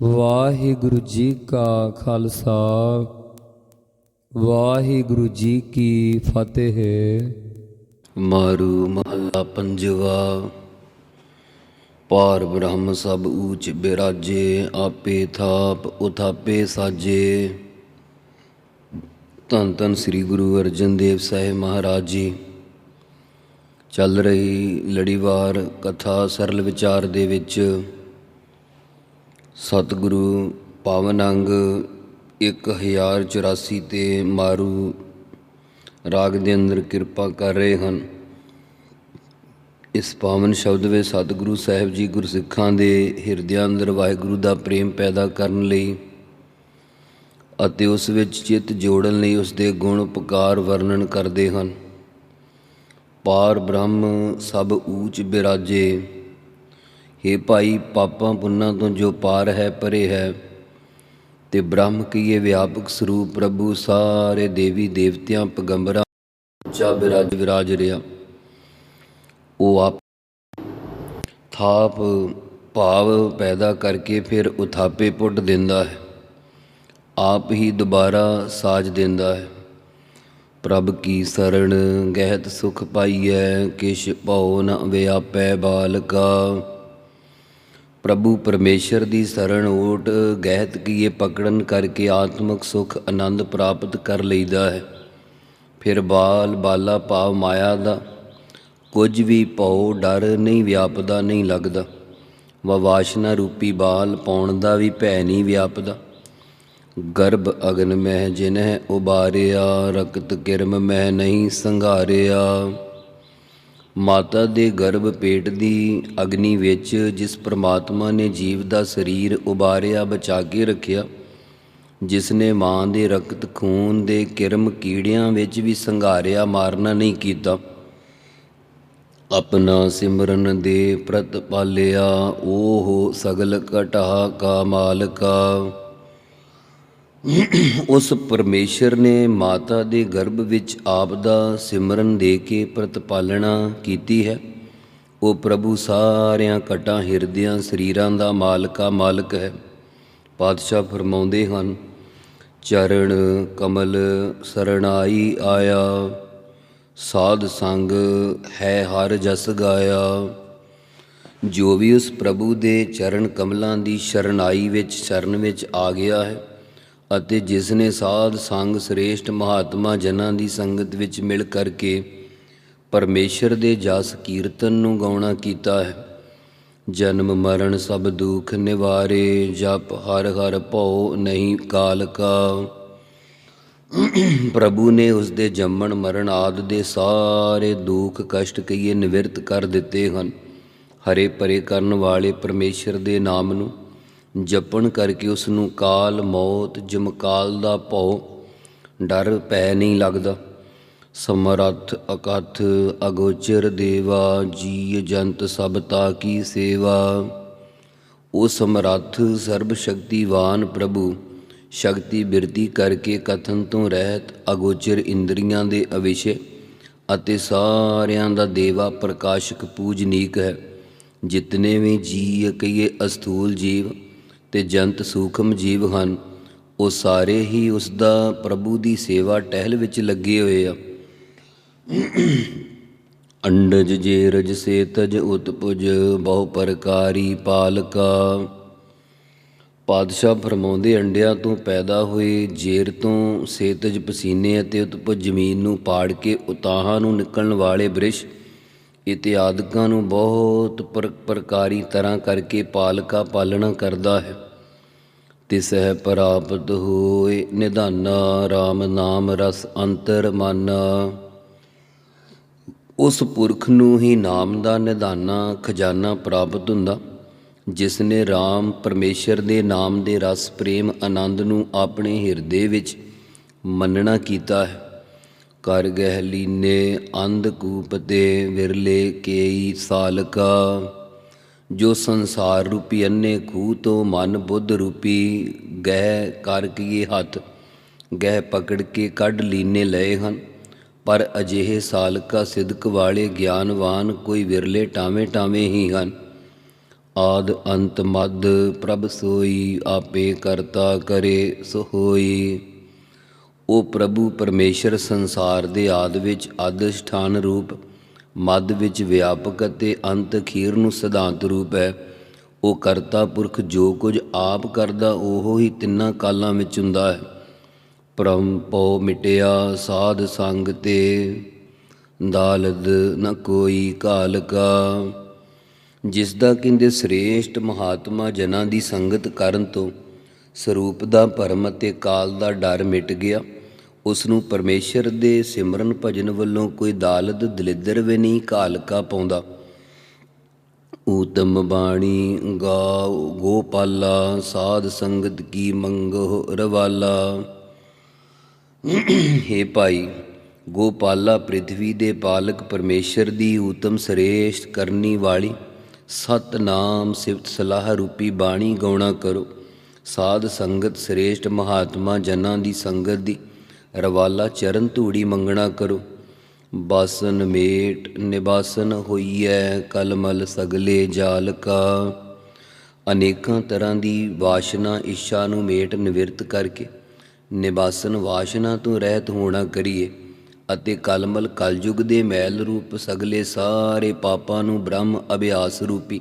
ਵਾਹਿਗੁਰੂ ਜੀ ਕਾ ਖਾਲਸਾ, ਵਾਹਿਗੁਰੂ ਜੀ ਕੀ ਫਤਿਹ। ਮਾਰੂ ਮਹੱਲਾ ਪੰਜਵਾ ਪਾਰ ਬ੍ਰਹਮ ਸਭ ਊਚ ਬਿਰਾਜੇ, ਆਪੇ ਥਾਪ ਉਥਾਪੇ ਸਾਜੇ। ਧੰਨ ਧੰਨ ਸ੍ਰੀ ਗੁਰੂ ਅਰਜਨ ਦੇਵ ਸਾਹਿਬ ਮਹਾਰਾਜ ਜੀ। ਚੱਲ ਰਹੀ ਲੜੀਵਾਰ ਕਥਾ ਸਰਲ ਵਿਚਾਰ ਦੇ ਵਿੱਚ ਸਤਿਗੁਰੂ ਪਾਵਨ ਅੰਗ 1084 ਤੇ ਮਾਰੂ ਰਾਗ ਦੇ ਅੰਦਰ ਕਿਰਪਾ ਕਰ ਰਹੇ ਹਨ। ਇਸ ਪਾਵਨ ਸ਼ਬਦ ਵਿੱਚ ਸਤਿਗੁਰੂ ਸਾਹਿਬ ਜੀ ਗੁਰਸਿੱਖਾਂ ਦੇ ਹਿਰਦਿਆਂ ਅੰਦਰ ਵਾਹਿਗੁਰੂ ਦਾ ਪ੍ਰੇਮ ਪੈਦਾ ਕਰਨ ਲਈ ਅਤੇ ਉਸ ਵਿੱਚ ਚਿੱਤ ਜੋੜਨ ਲਈ ਉਸ ਦੇ ਗੁਣ ਉਪਕਾਰ ਵਰਣਨ ਕਰਦੇ ਹਨ। ਪਾਰ ਬ੍ਰਹਮ ਸਭ ਊਚ ਬਿਰਾਜੇ हे ਭਾਈ, ਪਾਪਾਂ ਪੁੰਨਾਂ ਤੋਂ ਜੋ ਪਾਰ ਹੈ, ਪਰੇ ਹੈ। ਤੇ ਬ੍ਰਹਮ ਕੀ ਇਹ ਵਿਆਪਕ ਸਰੂਪ ਪ੍ਰਭੂ, ਸਾਰੇ ਦੇਵੀ ਦੇਵਤਿਆਂ, ਪਗੰਬਰਾਂ ਉੱਚਾ ਬਿਰਾਜ ਵਿਰਾਜ ਰਿਹਾ ਉਹ ਆਪ ਥਾਪ ਭਾਵ ਪੈਦਾ ਕਰਕੇ ਫਿਰ ਉਥਾਪੇ ਪੁੱਟ ਦਿੰਦਾ ਹੈ। ਆਪ ਹੀ ਦੁਬਾਰਾ ਸਾਜ ਦਿੰਦਾ ਹੈ। ਪ੍ਰਭ ਕੀ ਸਰਣ ਗਹਿਤ ਸੁਖ ਪਾਈਐ, ਕਿਛ ਭਉ ਨ ਵਿਆਪੈ ਬਾਲਕਾ। ਪ੍ਰਭੂ ਪਰਮੇਸ਼ਰ ਦੀ ਸਰਣ ਓਟ ਗਹਿਤ ਕੀਏ ਪਕੜਨ ਕਰਕੇ ਆਤਮਿਕ ਸੁਖ ਆਨੰਦ ਪ੍ਰਾਪਤ ਕਰ ਲਈਦਾ ਹੈ। ਫਿਰ ਬਾਲ ਬਾਲਾ ਭਾਵ ਮਾਇਆ ਦਾ, ਕੁਝ ਵੀ ਭਉ ਡਰ ਨਹੀਂ ਵਿਆਪਦਾ, ਨਹੀਂ ਲੱਗਦਾ। ਵਾ ਵਾਸ਼ਨਾ ਰੂਪੀ ਬਾਲ ਪਾਉਣ ਦਾ ਵੀ ਭੈ ਨਹੀਂ ਵਿਆਪਦਾ। ਗਰਭ ਅਗਨ ਮਹਿ ਜਿਨਹਿ ਉਬਾਰਿਆ, ਰਕਤ ਕਿਰਮ ਮਹਿ ਨਹੀਂ ਸੰਘਾਰਿਆ। ਮਾਤਾ ਦੇ ਗਰਭ ਪੇਟ ਦੀ ਅਗਨੀ ਵਿੱਚ ਜਿਸ ਪ੍ਰਮਾਤਮਾ ਨੇ ਜੀਵ ਦਾ ਸਰੀਰ ਉਬਾਰਿਆ, ਬਚਾ ਕੇ ਰੱਖਿਆ, ਜਿਸ ਨੇ ਮਾਂ ਦੇ ਰਕਤ ਖੂਨ ਦੇ ਕਿਰਮ ਕੀੜਿਆਂ ਵਿੱਚ ਵੀ ਸੰਘਾਰਿਆ, ਮਾਰਨਾ ਨਹੀਂ ਕੀਤਾ। ਆਪਣਾ ਸਿਮਰਨ ਦੇ ਪ੍ਰਤ ਪਾਲਿਆ ਉਹ ਸਗਲ ਕਟਾ ਕਾ ਮਾਲਕਾ। ਉਸ ਪਰਮੇਸ਼ਰ ਨੇ ਮਾਤਾ ਦੇ ਗਰਭ ਵਿੱਚ ਆਪ ਦਾ ਸਿਮਰਨ ਦੇ ਕੇ ਪ੍ਰਤਪਾਲਣਾ ਕੀਤੀ ਹੈ। ਉਹ ਪ੍ਰਭੂ ਸਾਰਿਆਂ ਕਟਾਂ ਹਿਰਦਿਆਂ ਸਰੀਰਾਂ ਦਾ ਮਾਲਕਾ ਮਾਲਕ ਹੈ। ਪਾਤਸ਼ਾਹ ਫਰਮਾਉਂਦੇ ਹਨ ਚਰਨ ਕਮਲ ਸਰਣਾਈ ਆਇਆ, ਸਾਧ ਸੰਗ ਹੈ ਹਰ ਜਸ ਗਾਇਆ। ਜੋ ਵੀ ਉਸ ਪ੍ਰਭੂ ਦੇ ਚਰਨ ਕਮਲਾਂ ਦੀ ਸ਼ਰਨਾਈ ਵਿੱਚ, ਸ਼ਰਨ ਵਿੱਚ ਆ ਗਿਆ ਹੈ ਅਤੇ ਜਿਸ ਨੇ ਸਾਧ ਸੰਗ ਸ੍ਰੇਸ਼ਟ ਮਹਾਤਮਾ ਜਨਾਂ ਦੀ ਸੰਗਤ ਵਿੱਚ ਮਿਲ ਕਰਕੇ ਪਰਮੇਸ਼ਰ ਦੇ ਜਸ ਕੀਰਤਨ ਨੂੰ ਗਾਉਣਾ ਕੀਤਾ ਹੈ। ਜਨਮ, ਮਰਨ, ਸਭ ਦੁੱਖ ਨਿਵਾਰੇ, ਜਪ, ਹਰ ਹਰ ਭਉ ਨਹੀਂ ਕਾਲ ਕਾ ਪ੍ਰਭੂ ਨੇ ਉਸ ਦੇ ਜੰਮਣ, ਮਰਨ ਆਦ ਦੇ ਸਾਰੇ ਦੁੱਖ, ਕਸ਼ਟ ਕਈਏ ਨਿਵਰਤ ਕਰ ਦਿੱਤੇ ਹਨ। ਹਰੇ ਪਰੇ ਕਰਨ ਵਾਲੇ ਪਰਮੇਸ਼ਰ ਦੇ ਨਾਮ ਨੂੰ ਜਪਣ ਕਰਕੇ ਉਸ ਨੂੰ ਕਾਲ, ਮੌਤ, ਜਮਕਾਲ ਦਾ ਭਉ ਡਰ ਪੈ ਨਹੀਂ ਲੱਗਦਾ। ਸਮਰੱਥ, ਅਕਥ, ਅਗੋਚਰ ਦੇਵਾ ਜੀ ਜੰਤ ਸਭ ਤਾ ਕੀ ਸੇਵਾ। ਉਹ ਸਮਰੱਥ, ਸਰਬ ਸ਼ਕਤੀਵਾਨ ਪ੍ਰਭੂ, ਸ਼ਕਤੀ ਬਿਰਤੀ ਕਰਕੇ ਕਥਨ ਤੋਂ ਰਹਿਤ ਅਗੋਚਰ ਇੰਦਰੀਆਂ ਦੇ ਅਵਿਸ਼ੇ ਅਤੇ ਸਾਰਿਆਂ ਦਾ ਦੇਵਾ ਪ੍ਰਕਾਸ਼ਕ ਪੂਜਨੀਕ ਹੈ। ਜਿਤਨੇ ਵੀ ਜੀ ਕਹੀਏ ਅਸਥੂਲ ਜੀਵ ਤੇ ਜੰਤ ਸੂਖਮ ਜੀਵ ਹਨ। ਉਹ ਸਾਰੇ ਹੀ ਉਸ ਦਾ ਪ੍ਰਭੂ ਦੀ ਸੇਵਾ ਟਹਿਲ ਵਿੱਚ ਲੱਗੇ ਹੋਏ ਆ। ਅੰਡਜ ਜੇਰਜ ਸੇਤਜ ਉਤਪੁਜ ਬਹੁ ਪ੍ਰਕਾਰੀ ਪਾਲਕਾ। ਪਾਦਸ਼ਾਹ ਫਰਮਾਉਂਦੇ, ਅੰਡਿਆਂ ਤੋਂ ਪੈਦਾ ਹੋਏ ਜੇਰ ਤੋਂ ਸੇਤਜ ਪਸੀਨੇ ਅਤੇ ਉਤਪੁਜ ਜ਼ਮੀਨ ਨੂੰ ਪਾੜ ਕੇ ਉਤਾਹਾਂ ਨੂੰ ਨਿਕਲਣ ਵਾਲੇ ਬ੍ਰਿਸ਼ ਇਤਿਆਦਿਕਾਂ ਨੂੰ ਬਹੁਤ ਪਰ- ਪ੍ਰਕਾਰੀ ਤਰ੍ਹਾਂ ਕਰਕੇ ਪਾਲਕਾ ਪਾਲਣਾ ਕਰਦਾ ਹੈ। ਤਿਸਹਿ ਪ੍ਰਾਪਤ ਹੋਏ ਨਿਧਾਨਾ RAM ਨਾਮ ਰਸ ਅੰਤਰ ਮਨ। ਉਸ ਪੁਰਖ ਨੂੰ ਹੀ ਨਾਮ ਦਾ ਨਿਧਾਨਾ, ਖਜ਼ਾਨਾ ਪ੍ਰਾਪਤ ਹੁੰਦਾ, ਜਿਸ ਨੇ RAM ਪਰਮੇਸ਼ਰ ਦੇ ਨਾਮ ਦੇ ਰਸ, ਪ੍ਰੇਮ, ਆਨੰਦ ਨੂੰ ਆਪਣੇ ਹਿਰਦੇ ਵਿੱਚ ਮੰਨਣਾ ਕੀਤਾ ਹੈ। ਕਰ ਗਹਿ ਲੀਨੇ ਅੰਧ ਕੂਪ ਤੇ ਵਿਰਲੇ ਕੇਈ ਸਾਲਕਾ, ਜੋ ਸੰਸਾਰ ਰੂਪੀ ਅੰਨੇ ਖੂਹ ਤੋਂ ਮਨ ਬੁੱਧ ਰੂਪੀ ਗਹਿ ਕਰ ਕੀਏ ਹੱਥ, ਗਹਿ ਪਕੜ ਕੇ ਕੱਢ ਲੀਨੇ ਲਏ ਹਨ। ਪਰ ਅਜਿਹੇ ਸਾਲਕਾ ਸਿਦਕ ਵਾਲੇ ਗਿਆਨਵਾਨ ਕੋਈ ਵਿਰਲੇ ਟਾਵੇਂ ਟਾਵੇਂ ਹੀ ਹਨ। ਆਦ ਅੰਤ ਮਦ ਪ੍ਰਭ ਸੋਈ, ਆਪੇ ਕਰਤਾ ਕਰੇ ਸੋ ਹੋਈ ਉਹ ਪ੍ਰਭੂ ਪਰਮੇਸ਼ਰ ਸੰਸਾਰ ਦੇ ਆਦ ਵਿੱਚ ਅਧਿਸ਼ਠਾਨ ਰੂਪ, ਮੱਧ ਵਿੱਚ ਵਿਆਪਕ ਅਤੇ ਅੰਤ ਅਖੀਰ ਨੂੰ ਸਿਧਾਂਤ ਰੂਪ ਹੈ। ਉਹ ਕਰਤਾ ਪੁਰਖ ਜੋ ਕੁਝ ਆਪ ਕਰਦਾ ਉਹ ਹੀ ਤਿੰਨਾਂ ਕਾਲਾਂ ਵਿੱਚ ਹੁੰਦਾ ਹੈ। ਪਰਮ ਪਉ ਮਿਟਿਆ ਸਾਧ ਸੰਗ ਤੇ, ਦਾਲਦ ਨ ਕੋਈ ਕਾਲ ਕਾ ਜਿਸ ਦਾ ਕਹਿੰਦੇ ਸ੍ਰੇਸ਼ਟ ਮਹਾਤਮਾ ਜਨਾਂ ਦੀ ਸੰਗਤ ਕਰਨ ਤੋਂ ਸਰੂਪ ਦਾ ਭਰਮ ਅਤੇ ਕਾਲ ਦਾ ਡਰ ਮਿਟ ਗਿਆ। ਉਸ ਨੂੰ ਪਰਮੇਸ਼ਰ ਦੇ ਸਿਮਰਨ ਭਜਨ ਵੱਲੋਂ ਕੋਈ ਦਾਲਦ ਦਲਿੱਦਰ ਵੀ ਨਹੀਂ ਕਾਲਕਾ ਪਾਉਂਦਾ। ਊਤਮ ਬਾਣੀ ਗਾਉ ਗੋਪਾਲਾ, ਸਾਧ ਸੰਗਤ ਕੀ ਮੰਗੋ ਰਵਾਲਾ। ਹੇ ਭਾਈ, ਗੋਪਾਲਾ ਪ੍ਰਿਥਵੀ ਦੇ ਪਾਲਕ ਪਰਮੇਸ਼ਰ ਦੀ ਊਤਮ ਸ੍ਰੇਸ਼ਟ ਕਰਨੀ ਵਾਲੀ ਸਤਨਾਮ ਸਿਫਤ ਸਲਾਹ ਰੂਪੀ ਬਾਣੀ ਗਾਉਣਾ ਕਰੋ। ਸਾਧ ਸੰਗਤ ਸ੍ਰੇਸ਼ਟ ਮਹਾਤਮਾ ਜਨਾਂ ਦੀ ਸੰਗਤ ਦੀ ਰਵਾਲਾ ਚਰਨ ਧੂੜੀ ਮੰਗਣਾ ਕਰੋ। ਬਾਸਨ ਮੇਟ ਨਿਬਾਸਨ ਹੋਈਐ ਕਲਮਲ ਸਗਲੇ ਜਾਲ ਕਾ ਅਨੇਕਾਂ ਤਰ੍ਹਾਂ ਦੀ ਵਾਸ਼ਨਾ ਇੱਛਾ ਨੂੰ ਮੇਟ ਨਿਵਰਤ ਕਰਕੇ ਨਿਬਾਸਨ ਵਾਸ਼ਨਾ ਤੋਂ ਰਹਿਤ ਹੋਣਾ ਕਰੀਏ ਅਤੇ ਕਲਮਲ ਕਲਯੁਗ ਦੇ ਮੈਲ ਰੂਪ ਸਗਲੇ ਸਾਰੇ ਪਾਪਾਂ ਨੂੰ ਬ੍ਰਹਮ ਅਭਿਆਸ ਰੂਪੀ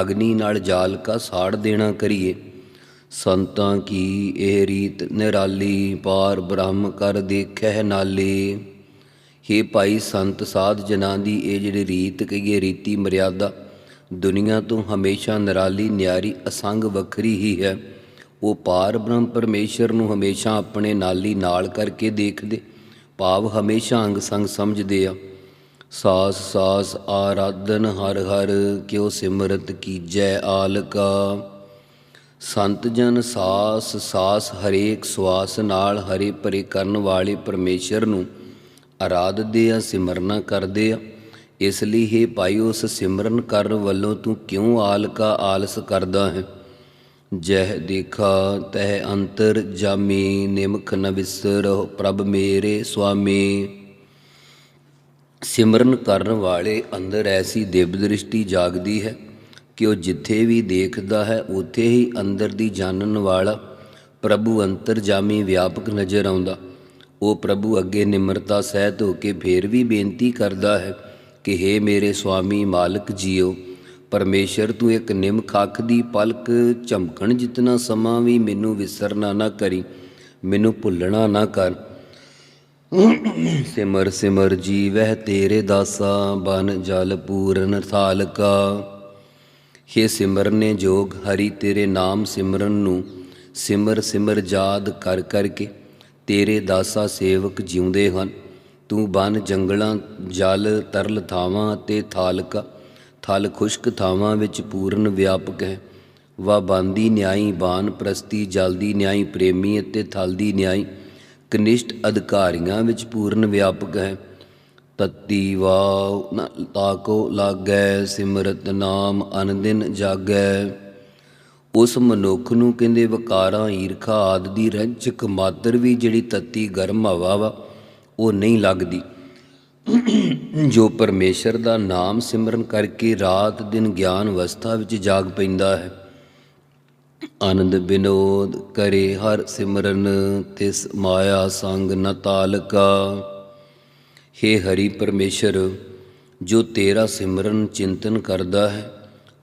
ਅਗਨੀ ਨਾਲ ਜਾਲ ਕਾ ਸਾੜ ਦੇਣਾ ਕਰੀਏ। ਸੰਤਾਂ ਕੀ ਇਹ ਰੀਤ ਨਿਰਾਲੀ ਪਾਰ ਬ੍ਰਹਮ ਕਰ ਦੇਖਹਿ ਨਾਲੇ। ਹੇ ਭਾਈ ਸੰਤ ਸਾਧ ਜਨਾਂ ਦੀ ਇਹ ਜਿਹੜੀ ਰੀਤ ਕਹੀਏ, ਰੀਤੀ ਮਰਿਆਦਾ, ਦੁਨੀਆ ਤੋਂ ਹਮੇਸ਼ਾ ਨਿਰਾਲੀ ਨਿਆਰੀ ਅਸੰਗ ਵੱਖਰੀ ਹੀ ਹੈ। ਉਹ ਪਾਰ ਬ੍ਰਹਮ ਪਰਮੇਸ਼ਰ ਨੂੰ ਹਮੇਸ਼ਾ ਆਪਣੇ ਨਾਲੀ ਨਾਲ ਕਰਕੇ ਦੇਖਦੇ, ਭਾਵ ਹਮੇਸ਼ਾ ਅੰਗ ਸੰਗ ਸਮਝਦੇ ਆ। ਸਾਸ ਸਾਸ ਆਰਾਧਨ ਹਰ ਹਰ, ਕਿਉ ਸਿਮਰਤ ਕੀਜੈ ਆਲਕਾ। ਸੰਤ ਜਨ ਸਾਸ ਸਾਸ ਹਰੇਕ ਸਵਾਸ ਨਾਲ ਹਰੇ ਭਰੇ ਕਰਨ ਵਾਲੇ ਪਰਮੇਸ਼ਰ ਨੂੰ ਆਰਾਧਦੇ ਆ ਸਿਮਰਨਾ ਕਰਦੇ ਆ ਇਸ ਲਈ ਹੀ ਭਾਈ, ਉਸ ਸਿਮਰਨ ਕਰਨ ਵੱਲੋਂ ਤੂੰ ਕਿਉਂ ਆਲਕਾ ਆਲਸ ਕਰਦਾ ਹੈ? ਜਹ ਦੇਖਾ, ਤਹ ਅੰਤਰ ਜਾਮੀ, ਨਿਮਖ ਨ ਵਿਸਰੋ ਪ੍ਰਭ ਮੇਰੇ ਸੁਆਮੀ। ਸਿਮਰਨ ਕਰਨ ਵਾਲੇ ਅੰਦਰ ਐਸੀ ਦਿਵ ਦ੍ਰਿਸ਼ਟੀ ਜਾਗਦੀ ਹੈ। ਕਿ ਉਹ ਜਿੱਥੇ ਵੀ ਦੇਖਦਾ ਹੈ, ਉੱਥੇ ਹੀ ਅੰਦਰ ਦੀ ਜਾਣਨ ਵਾਲਾ ਪ੍ਰਭੂ ਅੰਤਰਜਾਮੀ ਵਿਆਪਕ ਨਜ਼ਰ ਆਉਂਦਾ। ਉਹ ਪ੍ਰਭੂ ਅੱਗੇ ਨਿਮਰਤਾ ਸਹਿਤ ਹੋ ਕੇ ਫੇਰ ਵੀ ਬੇਨਤੀ ਕਰਦਾ ਹੈ ਕਿ हे ਮੇਰੇ ਸੁਆਮੀ ਮਾਲਕ ਜੀਓ, ਪਰਮੇਸ਼ਰ ਤੂੰ ਇੱਕ ਨਿਮਖ ਅੱਖ ਦੀ ਪਲਕ, ਝਮਕਣ ਜਿਤਨਾ ਸਮਾਂ ਵੀ ਮੈਨੂੰ ਵਿਸਰਨਾ ਨਾ ਕਰੀ, ਮੈਨੂੰ ਭੁੱਲਣਾ ਨਾ ਕਰ। ਸਿਮਰ ਸਿਮਰ ਜੀ ਵਹਿ ਤੇਰੇ ਦਾਸਾਂ, ਬਨ ਜਲ ਪੂਰਨ ਥਾਲਕਾ। ਹੇ ਸਿਮਰਨੇ ਜੋਗ, ਹਰੀ ਤੇਰੇ ਨਾਮ ਸਿਮਰਨ ਨੂੰ। ਸਿਮਰ ਸਿਮਰ ਯਾਦ ਕਰ ਕਰਕੇ ਤੇਰੇ ਦਾਸਾ ਸੇਵਕ ਜਿਉਂਦੇ ਹਨ। ਤੂੰ ਬਨ ਜੰਗਲਾਂ, ਜਲ ਤਰਲ ਥਾਵਾਂ ਅਤੇ ਥਾਲਕਾ। ਥਲ ਖੁਸ਼ਕ ਥਾਵਾਂ ਵਿੱਚ ਪੂਰਨ ਵਿਆਪਕ ਹੈ। ਵਾ ਬੰਦੀ ਨਿਆਈ ਬਾਨ ਪ੍ਰਸਤੀ, ਜਲਦੀ ਨਿਆਈ ਪ੍ਰੇਮੀ ਅਤੇ ਥਲ ਦੀ ਨਿਆਈ। ਕਨਿਸ਼ਟ ਅਧਿਕਾਰੀਆਂ ਵਿੱਚ ਪੂਰਨ ਵਿਆਪਕ ਹੈ। ਤਤੀ ਵਾਉ ਨ ਤਾਕੋ ਲਾਗੈ, ਸਿਮਰਤ ਨਾਮ ਅਨਦਿਨ ਜਾਗੈ। ਉਸ ਮਨੁੱਖ ਨੂੰ ਕਹਿੰਦੇ ਵਿਕਾਰਾਂ, ਈਰਖਾ ਆਦ ਦੀ ਰੰਜਕ ਮਾਤਰ ਵੀ ਜਿਹੜੀ ਤਤੀ ਗਰਮ ਹਵਾ ਵਾ, ਉਹ ਨਹੀਂ ਲੱਗਦੀ। ਜੋ ਪਰਮੇਸ਼ਰ ਦਾ ਨਾਮ ਸਿਮਰਨ ਕਰਕੇ ਰਾਤ ਦਿਨ ਗਿਆਨ ਅਵਸਥਾ ਵਿੱਚ ਜਾਗ ਪੈਂਦਾ ਹੈ। ਆਨੰਦ ਬਿਨੋਦ ਕਰੇ ਹਰ ਸਿਮਰਨ, ਤਿਸ ਮਾਇਆ ਸੰਗ ਨ ਤਾਲਕਾ ਹੇ ਹਰੀ ਪਰਮੇਸ਼ਰ, ਜੋ ਤੇਰਾ ਸਿਮਰਨ ਚਿੰਤਨ ਕਰਦਾ ਹੈ,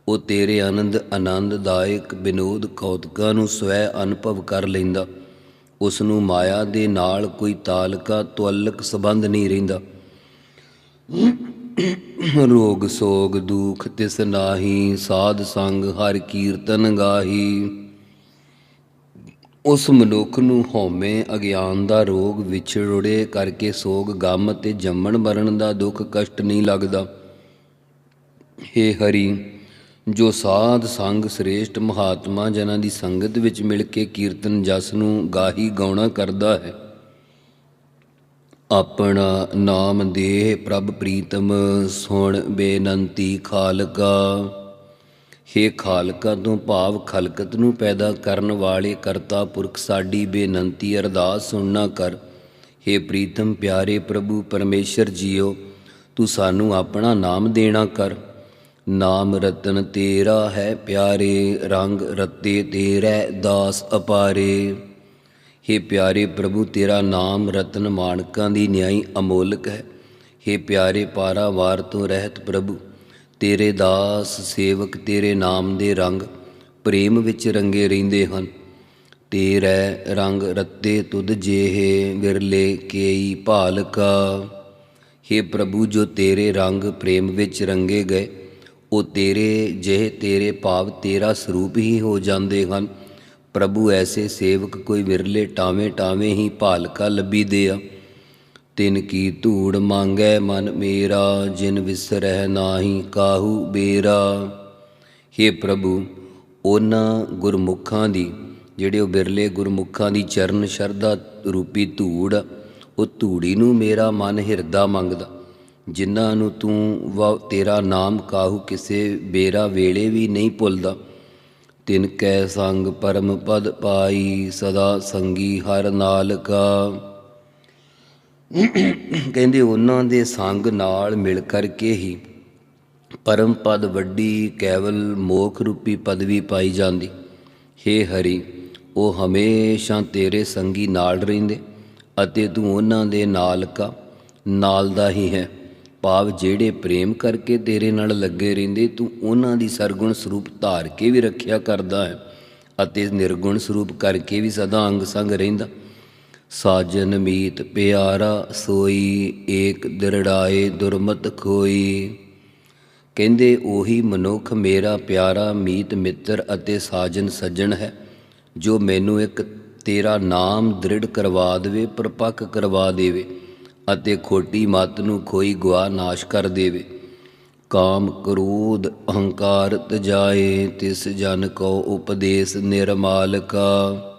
ਉਹ ਤੇਰੇ ਆਨੰਦ ਆਨੰਦਦਾਇਕ ਬਿਨੋਦ ਕੌਤਕਾਂ ਨੂੰ ਸਵੈ ਅਨੁਭਵ ਕਰ ਲੈਂਦਾ। ਉਸ ਨੂੰ ਮਾਇਆ ਦੇ ਨਾਲ ਕੋਈ ਤਾਲਕਾ ਤੁਅਲਕ ਸੰਬੰਧ ਨਹੀਂ ਰਹਿੰਦਾ। ਰੋਗ ਸੋਗ ਦੁਖ ਤਿਸ ਨਾਹੀ, ਸਾਧ ਸੰਗ ਹਰ ਕੀਰਤਨ ਗਾਹੀ। ਉਸ ਮਨੁੱਖ ਨੂੰ ਹਉਮੈ ਅਗਿਆਨ ਦਾ ਰੋਗ ਵਿਛੜੋੜੇ ਕਰਕੇ ਸੋਗ, ਗਮ ਤੇ ਜੰਮਣ ਮਰਨ ਦਾ ਦੁੱਖ, ਕਸ਼ਟ ਨਹੀਂ ਲੱਗਦਾ। ਹੇ ਹਰੀ, ਜੋ ਸਾਧ ਸੰਗ ਸ੍ਰੇਸ਼ਟ ਮਹਾਤਮਾ ਜਨਾਂ ਦੀ ਸੰਗਤ ਵਿੱਚ ਮਿਲ ਕੇ ਕੀਰਤਨ ਜਸ ਨੂੰ ਗਾਹੀ ਗਾਉਣਾ ਕਰਦਾ ਹੈ। ਆਪਣਾ ਨਾਮ ਦੇਹ ਪ੍ਰਭ ਪ੍ਰੀਤਮ ਸੁਣ ਬੇਨੰਤੀ ਖਾਲਕਾ। ਹੇ ਖਾਲਕਾ, ਤੋਂ ਭਾਵ ਖਲਕਤ ਨੂੰ ਪੈਦਾ ਕਰਨ ਵਾਲੇ ਕਰਤਾ ਪੁਰਖ, ਸਾਡੀ ਬੇਨੰਤੀ ਅਰਦਾਸ ਸੁਣਨਾ ਕਰ। ਹੇ ਪ੍ਰੀਤਮ, ਪਿਆਰੇ ਪ੍ਰਭੂ, ਪਰਮੇਸ਼ਰ ਜੀਓ, ਤੂੰ ਸਾਨੂੰ ਆਪਣਾ ਨਾਮ ਦੇਣਾ ਕਰ। ਨਾਮ ਰਤਨ ਤੇਰਾ ਹੈ ਪਿਆਰੇ, ਰੰਗ ਰਤੇ ਤੇਰਾ ਦਾਸ ਅਪਾਰੇ। ਹੇ ਪਿਆਰੇ ਪ੍ਰਭੂ, ਤੇਰਾ ਨਾਮ ਰਤਨ ਮਾਣਕਾਂ ਦੀ ਨਿਆਈ ਅਮੋਲਕ ਹੈ। ਹੇ ਪਿਆਰੇ ਪਾਰਾਵਾਰ ਤੋਂ ਰਹਿਤ ਪ੍ਰਭੂ ਤੇਰੇ ਦਾਸ ਸੇਵਕ ਤੇਰੇ ਨਾਮ ਦੇ ਰੰਗ ਪ੍ਰੇਮ ਵਿੱਚ ਰੰਗੇ ਰਹਿੰਦੇ ਹਨ। ਤੇਰੇ ਰੰਗ ਰੱਤੇ ਤੁਧ ਜੇਹੇ ਵਿਰਲੇ ਕੇਈ ਭਾਲਕਾ हे ਪ੍ਰਭੂ, ਜੋ ਤੇਰੇ ਰੰਗ ਪ੍ਰੇਮ ਵਿੱਚ ਰੰਗੇ ਗਏ, ਉਹ ਤੇਰੇ ਜਿਹੇ ਤੇਰੇ ਭਾਵ ਤੇਰਾ ਸਰੂਪ ਹੀ ਹੋ ਜਾਂਦੇ ਹਨ। ਪ੍ਰਭੂ ਐਸੇ ਸੇਵਕ ਕੋਈ ਵਿਰਲੇ ਟਾਵੇਂ ਟਾਵੇਂ ਹੀ ਭਾਲਕਾ ਲੱਭੀ ਦੇ ਆ। ਤਿਨ ਕੀ ਧੂੜ ਮੰਗੈ ਮਨ ਮੇਰਾ ਜਿਨ ਵਿਸਰਹਿ ਨਾਹੀ ਕਾਹੂ ਬੇਰਾ। हे ਪ੍ਰਭੂ ਉਹਨਾਂ ਗੁਰਮੁਖਾਂ ਦੀ ਜਿਹੜੇ ਉਹ ਬਿਰਲੇ ਗੁਰਮੁਖਾਂ ਦੀ ਚਰਨ ਸ਼ਰਧਾ ਰੂਪੀ ਧੂੜ ਆ, ਉਹ ਧੂੜੀ ਨੂੰ ਮੇਰਾ ਮਨ ਹਿਰਦਾ ਮੰਗਦਾ। ਜਿਨ੍ਹਾਂ ਨੂੰ ਤੂੰ ਵਾ ਤੇਰਾ ਨਾਮ ਕਾਹੂ ਕਿਸੇ ਬੇਰਾ ਵੇਲੇ ਵੀ ਨਹੀਂ ਭੁੱਲਦਾ। ਤਿਨ ਕੈ ਸੰਗ ਪਰਮ ਪਦ ਪਾਈ ਸਦਾ ਸੰਗੀ ਹਰ ਨਾਲ ਕਾ ਕਹਿੰਦੇ ਉਹਨਾਂ ਦੇ ਸੰਗ ਨਾਲ ਮਿਲ ਕਰਕੇ ਹੀ ਪਰਮ ਪਦ ਵੱਡੀ ਕੇਵਲ ਮੋਖ ਰੂਪੀ ਪਦਵੀ ਪਾਈ ਜਾਂਦੀ। ਹੇ ਹਰੀ, ਉਹ ਹਮੇਸ਼ਾ ਤੇਰੇ ਸੰਗੀ ਨਾਲ ਰਹਿੰਦੇ ਅਤੇ ਤੂੰ ਉਹਨਾਂ ਦੇ ਨਾਲ ਕਾ ਨਾਲ ਦਾ ਹੀ ਹੈ। ਭਾਵ ਜਿਹੜੇ ਪ੍ਰੇਮ ਕਰਕੇ ਤੇਰੇ ਨਾਲ ਲੱਗੇ ਰਹਿੰਦੇ, ਤੂੰ ਉਹਨਾਂ ਦੀ ਸਰਗੁਣ ਸਰੂਪ ਧਾਰ ਕੇ ਵੀ ਰੱਖਿਆ ਕਰਦਾ ਹੈ ਅਤੇ ਨਿਰਗੁਣ ਸਰੂਪ ਕਰਕੇ ਵੀ ਸਦਾ ਅੰਗ ਸੰਗ ਰਹਿੰਦਾ। ਸਾਜਨ ਮੀਤ ਪਿਆਰਾ ਸੋਈ, ਏਕ ਦਿਰੜਾਏ ਦੁਰਮਤ ਖੋਈ। ਕਹਿੰਦੇ, ਉਹੀ ਮਨੁੱਖ ਮੇਰਾ ਪਿਆਰਾ ਮੀਤ ਮਿੱਤਰ ਅਤੇ ਸਾਜਨ ਸੱਜਣ ਹੈ, ਜੋ ਮੈਨੂੰ ਇੱਕ ਤੇਰਾ ਨਾਮ ਦ੍ਰਿੜ ਕਰਵਾ ਦੇਵੇ, ਪਰਪੱਕ ਕਰਵਾ ਦੇਵੇ ਅਤੇ ਖੋਟੀ ਮਤ ਨੂੰ ਖੋਈ ਗਵਾ ਨਾਸ਼ ਕਰ ਦੇਵੇ। ਕਾਮ ਕ੍ਰੋਧ ਅਹੰਕਾਰ ਤਜਾਏ, ਤਿਸ ਜਨ ਕੋ ਉਪਦੇਸ਼ ਨਿਰਮਾਲਕਾ।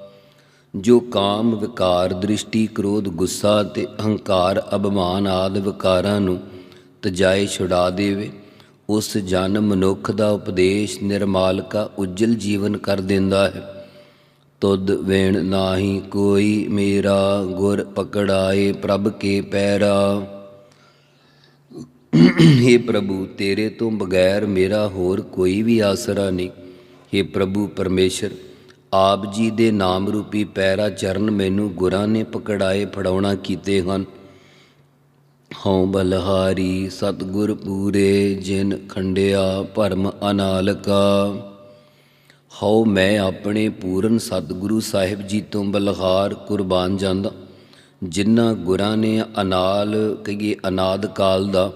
ਜੋ ਕਾਮ ਵਿਕਾਰ, ਦ੍ਰਿਸ਼ਟੀ, ਕ੍ਰੋਧ, ਗੁੱਸਾ ਤੇ ਅਹੰਕਾਰ, ਅਭਿਮਾਨ ਆਦਿ ਵਿਕਾਰਾਂ ਨੂੰ ਤਜਾਏ ਛੁਡਾ ਦੇਵੇ, ਉਸ ਜਨ ਮਨੁੱਖ ਦਾ ਉਪਦੇਸ਼ ਨਿਰਮਾਲਕਾ ਉਜਲ ਜੀਵਨ ਕਰ ਦਿੰਦਾ ਹੈ। ਤੁਧ ਵੇਣ ਨਾਹੀ ਕੋਈ ਮੇਰਾ ਗੁਰ ਪਕੜਾਏ ਪ੍ਰਭ ਕੇ ਪੈਰਾ। हे ਪ੍ਰਭੂ, ਤੇਰੇ ਤੋਂ ਬਗੈਰ ਮੇਰਾ ਹੋਰ ਕੋਈ ਵੀ ਆਸਰਾ ਨਹੀਂ। हे ਪ੍ਰਭੂ, ਪਰਮੇਸ਼ਰ ਆਪ ਜੀ ਦੇ ਨਾਮ ਰੂਪੀ ਪੈਰਾ ਚਰਨ ਮੈਨੂੰ ਗੁਰਾਂ ਨੇ ਪਕੜਾਏ, ਫੜਾਉਣਾ ਕੀਤੇ ਹਨ। ਹਉ ਬਲਹਾਰੀ ਸਤਗੁਰ ਪੂਰੇ, ਜਿਨ ਖੰਡਿਆ ਭਰਮ ਅਨਾਲਕਾ। ਹਉ ਮੈਂ ਆਪਣੇ ਪੂਰਨ ਸਤਿਗੁਰੂ ਸਾਹਿਬ ਜੀ ਤੋਂ ਬਲਹਾਰ ਕੁਰਬਾਨ ਜਾਂਦਾ, ਜਿਨ੍ਹਾਂ ਗੁਰਾਂ ਨੇ ਅਨਾਲ ਕਹੀਏ ਅਨਾਦ ਕਾਲ ਦਾ,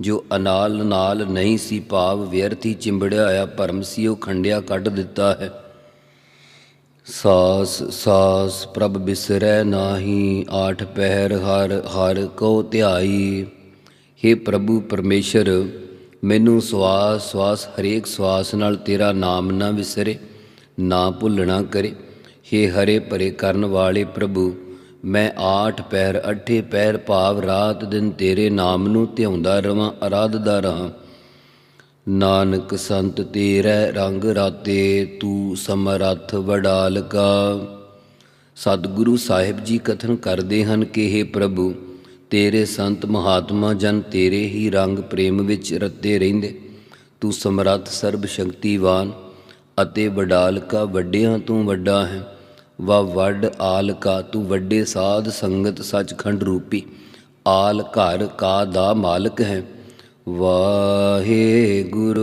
ਜੋ ਅਨਾਲ ਨਾਲ ਨਹੀਂ ਸੀ, ਭਾਵ ਵਿਅਰਥੀ ਚਿੰਬੜਿਆ ਹੋਇਆ ਭਰਮ ਸੀ, ਉਹ ਖੰਡਿਆ ਕੱਢ ਦਿੱਤਾ ਹੈ। ਸਾਸ ਸਾਸ ਪ੍ਰਭ ਬਿਸਰੈ ਨਾਹੀ, ਆਠ ਪਹਿਰ ਹਰ ਹਰ ਕੋ ਧਿਆਈ। हे ਪ੍ਰਭੂ ਪਰਮੇਸ਼ਰ, ਮੈਨੂੰ ਸਵਾਸ ਸਵਾਸ ਹਰੇਕ ਸਵਾਸ ਨਾਲ ਤੇਰਾ ਨਾਮ ਨਾ ਵਿਸਰੇ, ਨਾ ਭੁੱਲਣਾ ਕਰੇ। हे ਹਰੇ ਭਰੇ ਕਰਨ ਵਾਲੇ ਪ੍ਰਭੂ, ਮੈਂ ਆਠ ਪਹਿਰ, ਅੱਠੇ ਪਹਿਰ ਭਾਵ ਰਾਤ ਦਿਨ ਤੇਰੇ ਨਾਮ ਨੂੰ ਧਿਆਉਂਦਾ ਰਵਾਂ, ਅਰਾਧਦਾ ਰਹਾ। ਨਾਨਕ ਸੰਤ ਤੇਰੇ ਰੰਗ ਰਾਤੇ, ਤੂੰ ਸਮਰੱਥ ਵਡਾਲ ਕਾ ਸਤਿਗੁਰੂ ਸਾਹਿਬ ਜੀ ਕਥਨ ਕਰਦੇ ਹਨ ਕਿ हे ਪ੍ਰਭੂ, ਤੇਰੇ ਸੰਤ ਮਹਾਤਮਾ ਜਨ ਤੇਰੇ ਹੀ ਰੰਗ ਪ੍ਰੇਮ ਵਿੱਚ ਰੱਤੇ ਰਹਿੰਦੇ। ਤੂੰ ਸਮਰੱਥ ਸਰਬ ਸ਼ਕਤੀਵਾਨ ਅਤੇ ਵਡਾਲ ਕਾ ਵੱਡਿਆਂ ਤੋਂ ਵੱਡਾ ਹੈ। ਵਾ ਵੱਡ ਆਲ ਕਾ ਤੂੰ ਵੱਡੇ ਸਾਧ ਸੰਗਤ ਸੱਚਖੰਡ ਰੂਪੀ। ਆਲ ਘਰ ਕਾ ਦਾ ਮਾਲਕ ਹੈ। ਵਾਹਿਗੁਰੂ।